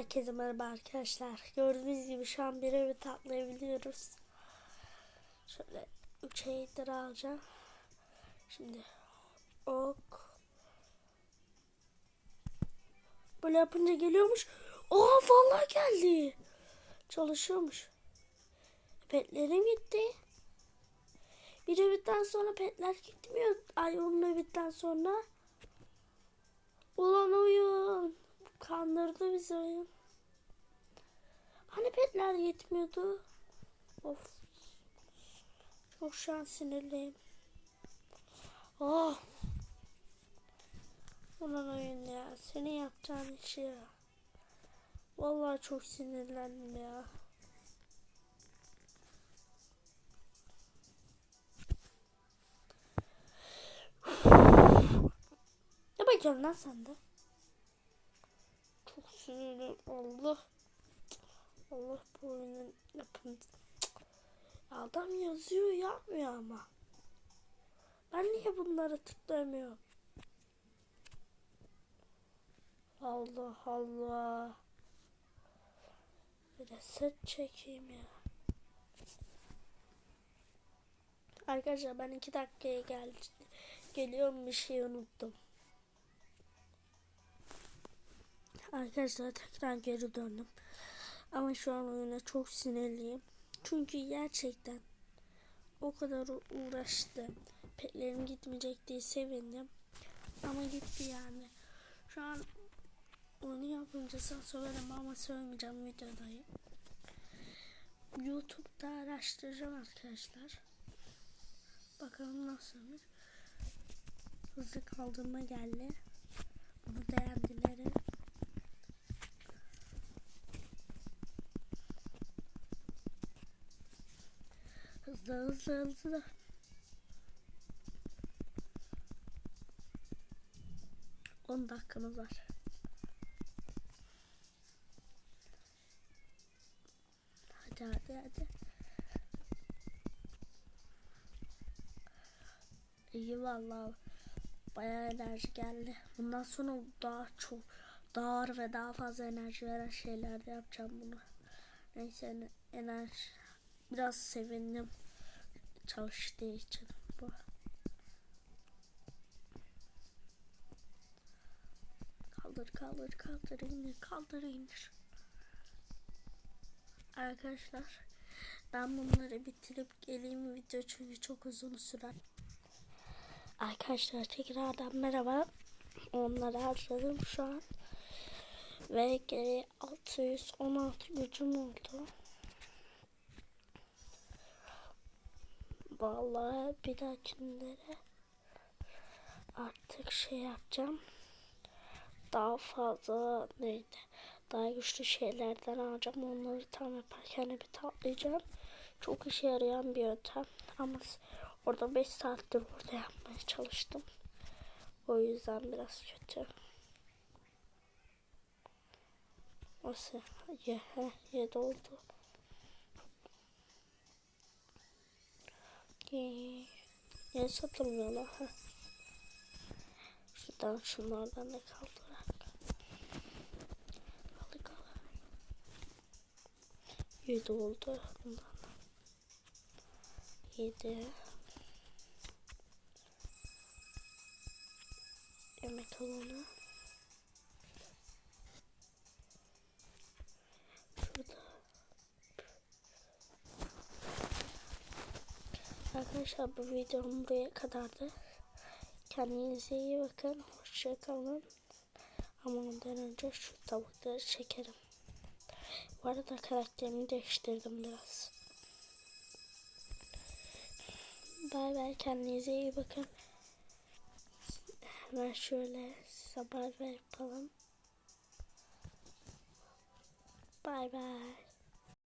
Herkese merhaba arkadaşlar. Gördüğünüz gibi şu an bir evi tatlayabiliyoruz. Şöyle 3 heyetler alacağım. Şimdi ok. Böyle yapınca geliyormuş. Oha vallahi geldi. Çalışıyormuş. Petlerim gitti. Bir evitten sonra petler gitmiyor. Ay onun evitten sonra. Ulan oyun. Kandırdı bizi oyun. Hani petler yetmiyordu. Of. Çok şu an sinirliyim. Oh. Ulan oyun ya. Senin yapacağın işi ya. Vallahi çok sinirlendim ya. Ne bakıyorsun lan sen? Sinirliyim. Allah. Allah bu oyunun yapın. Adam yazıyor yapmıyor ama. Ben niye bunları tıklamıyorum? Allah Allah. Bir de set çekeyim ya. Arkadaşlar ben iki dakikaya gel geliyorum bir şey unuttum. Arkadaşlar tekrar geri döndüm. Ama şu an oyuna çok sinirliyim. Çünkü gerçekten o kadar uğraştım. Petlerim gitmeyecek diye sevindim. Ama gitti yani. Şu an onu yapınca sana söylerim ama söylemeyeceğim videodayım. Youtube'da araştıracağım arkadaşlar. Bakalım nasılmış. Hızlı kaldırma geldi. Bunu beğendiler. Hızlı hızlı hızlı. On dakikamız var. Hadi hadi hadi. İyi vallahi bayağı enerji geldi. Bundan sonra daha çok daha ağır ve daha fazla enerji veren şeyler yapacağım bunu. Neyse enerji biraz sevindim çalıştığı için bu. Kaldır kaldır kaldır indir kaldır indir. Arkadaşlar ben bunları bitirip geleyim video çünkü çok uzun sürer. Arkadaşlar tekrardan merhaba. Onları harcadım şu an. Ve geri 616 gücüm oldu. Vallahi bir dahakilere artık şey yapacağım. Daha fazla neydi? Daha güçlü şeylerden alacağım. Onları tam yaparken bir tatlayacağım. Çok işe yarayan bir yöntem. Ama orada 5 saattir burada yapmaya çalıştım. O yüzden biraz kötü. Nasıl? Ye, he, yedi oldu. Niye satılmıyorlar? Ha? Şuradan şunlardan da kaldırak. Kaldı kaldı. Yedi oldu bundan. Yedi. Yemek alanı. Arkadaşlar bu videom buraya kadardı. Kendinize iyi bakın. Hoşçakalın. Ama ondan önce şu tavukları çekerim. Bu arada karakterimi değiştirdim biraz. Bay bay. Kendinize iyi bakın. Hemen şöyle bay yapalım. Bay bay.